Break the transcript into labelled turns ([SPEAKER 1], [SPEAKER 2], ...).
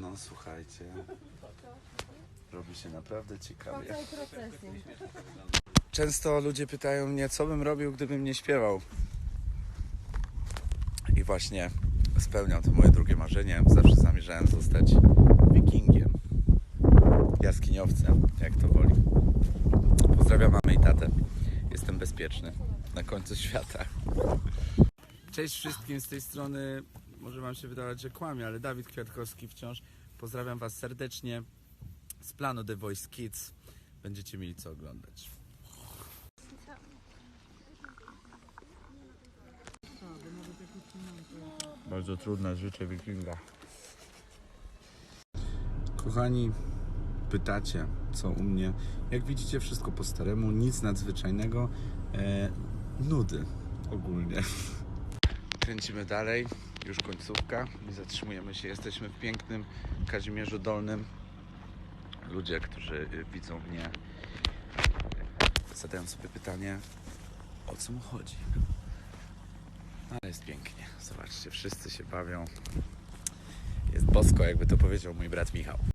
[SPEAKER 1] No słuchajcie. Robi się naprawdę ciekawie. Często ludzie pytają mnie, co bym robił, gdybym nie śpiewał. I właśnie spełniam to moje drugie marzenie. Zawsze zamierzałem zostać wikingiem. Jaskiniowcem, jak to woli. Pozdrawiam mamę i tatę. Jestem bezpieczny na końcu świata. Cześć wszystkim z tej strony. Może wam się wydawać, że kłamie, ale Dawid Kwiatkowski wciąż. Pozdrawiam was serdecznie z planu The Voice Kids. Będziecie mieli co oglądać. Bardzo trudne życie wikinga. Kochani, pytacie, co u mnie. Jak widzicie, wszystko po staremu, nic nadzwyczajnego. E, nudy ogólnie. Kręcimy dalej, już końcówka. Nie zatrzymujemy się. Jesteśmy w pięknym Kazimierzu Dolnym. Ludzie, którzy y, widzą mnie, zadają sobie pytanie, o co mu chodzi. Ale jest pięknie. Zobaczcie, wszyscy się bawią. Jest bosko, jakby to powiedział mój brat Michał.